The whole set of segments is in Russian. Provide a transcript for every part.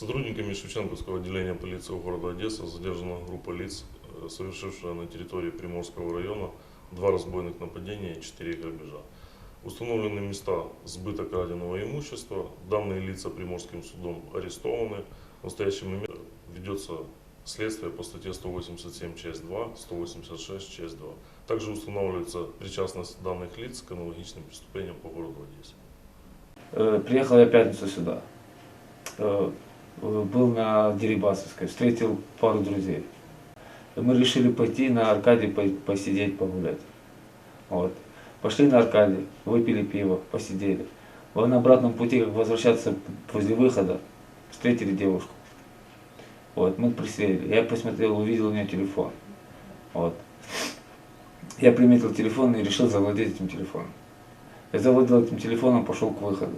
Сотрудниками Шевченковского отделения полиции города Одесса задержана группа лиц, э, совершившая на территории Приморского района два разбойных нападения и четыре грабежа. Установлены места сбыта краденого имущества. Данные лица Приморским судом арестованы. В настоящий момент ведется следствие по статье 187 часть 2, 186 часть 2. Также устанавливается причастность данных лиц к аналогичным преступлениям по городу Одессе. Э, Приехал я пятницу сюда. Э, Был на Дерибасовской, встретил пару друзей. Мы решили пойти на Аркадий по- посидеть, погулять. Вот. Пошли на Аркадий, выпили пиво, посидели. Вот на обратном пути, как возвращаться возле выхода, встретили девушку. Вот, мы присели. Я посмотрел, увидел у нее телефон. Вот. Я приметил телефон и решил завладеть этим телефоном. Я завладел этим телефоном, пошел к выходу.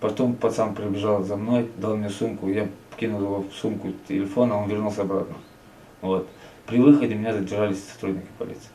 Потом пацан прибежал за мной, дал мне сумку, я кинул его в сумку телефон, а он вернулся обратно. Вот. При выходе меня задержали сотрудники полиции.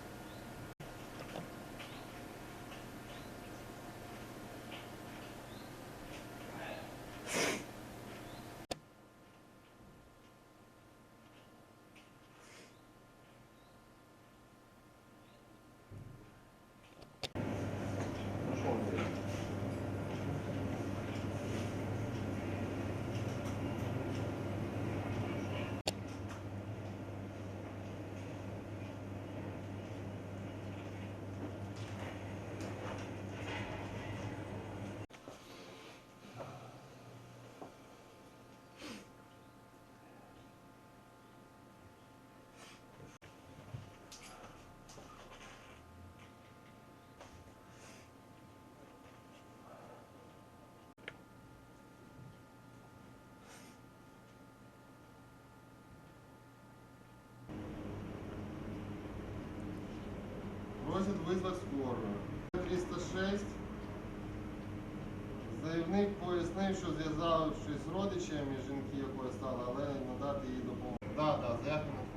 Просять визвати скорую. 306. Заявник пояснив, що зв'язавшись з родичами жінки, якої стала, але надати їй допомогу. Так, так, заявки на